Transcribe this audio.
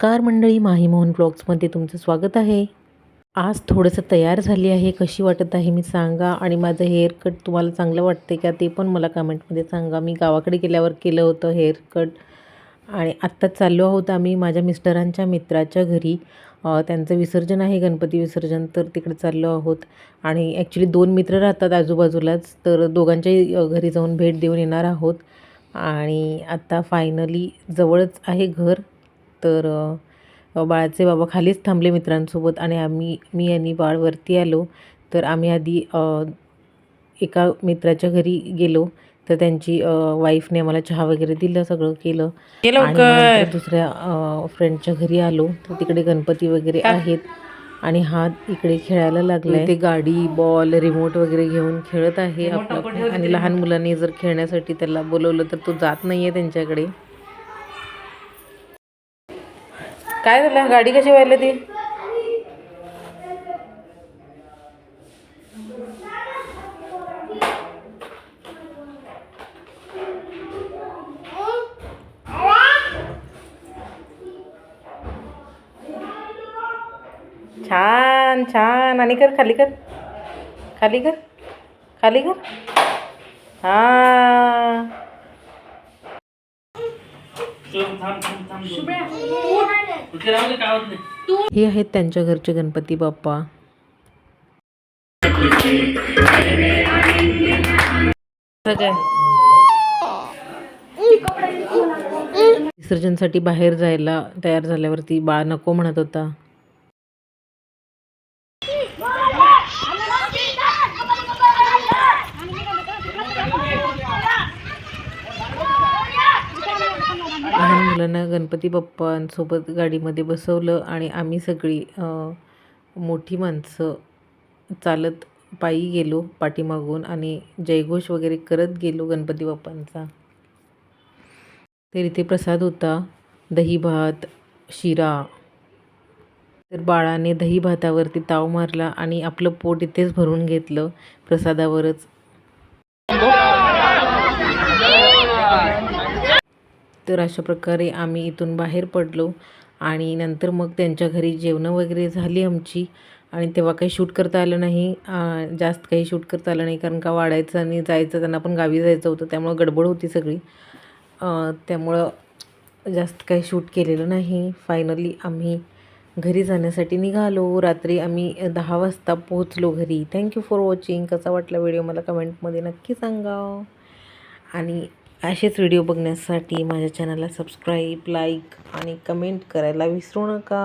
Car मंडळी माहीमोहन ब्लॉग्समध्ये तुमचं स्वागत आहे. आज थोडंसं तयार झाली आहे कशी वाटत आहे मी सांगा आणि माझं हेअरकट तुम्हाला चांगलं वाटते का ते पण मला कमेंटमध्ये सांगा. मी गावाकडे गेल्यावर केलं होतं हेअर कट आणि आत्ता चाललो आहोत आम्ही माझ्या मिस्टरांच्या मित्राच्या घरी. त्यांचं विसर्जन आहे गणपती विसर्जन तर तिकडे चाललो आहोत. आणि ॲक्च्युली दोन मित्र राहतात आजूबाजूलाच तर दोघांच्याही घरी जाऊन भेट देऊन येणार आहोत. आणि आता फायनली जवळच आहे घर. तर बाळाचे बाबा खालीच थांबले मित्रांसोबत आणि आम्ही मी आणि बाळ वरती आलो. तर आम्ही आधी एका मित्राच्या घरी गेलो. तर त्यांची वाईफने आम्हाला चहा वगैरे दिलं सगळं केलं. आणि दुसऱ्या फ्रेंडच्या घरी आलो. तर तिकडे गणपती वगैरे आहेत. आणि हा इकडे खेळायला लागलाय. ते गाडी बॉल रिमोट वगैरे घेऊन खेळत आहे. आणि लहान मुलांनी जर खेळण्यासाठी त्याला बोलवलं तर तो जात नाहीये त्यांच्याकडे. काय झालं? गाडी कशी व्हायला ती? छान छान. आणि कर खाली कर. खाली कर. खाली कर. हां. हे आहेत त्यांच्या घरचे गणपती बाप्पा. विसर्जनसाठी बाहेर जायला तयार झाल्यावरती बाळ नको म्हणत होता. मुलांना गणपती बाप्पांसोबत गाडीमध्ये बसवलं आणि आम्ही सगळी मोठी माणसं चालत पायी गेलो पाठीमागून आणि जयघोष वगैरे करत गेलो गणपती बाप्पांचा. तर इथे प्रसाद होता दही भात शिरा. तर बाळाने दही भातावरती ताव मारला आणि आपलं पोट इथेच भरून घेतलं प्रसादावरच. तर अशा प्रकारे आम्ही इथून बाहेर पडलो आणि नंतर मग त्यांच्या घरी जेवणं वगैरे झाली आमची. आणि तेव्हा काही शूट करता आलं नाही. जास्त काही शूट करता आलं नाही कारण का वाढायचं आणि जायचं त्यांना पण गावी जायचं होतं त्यामुळं गडबड होती सगळी. त्यामुळं जास्त काही शूट केलेलं नाही. फायनली आम्ही घरी जाण्यासाठी निघालो. रात्री आम्ही दहा वाजता पोहोचलो घरी. थँक्यू फॉर वॉचिंग कसा वाटला व्हिडिओ मला कमेंटमध्ये नक्की सांगा. आणि असेच व्हिडिओ बघण्यासाठी माझ्या चॅनलला सबस्क्राईब लाईक आणि कमेंट करायला विसरू नका.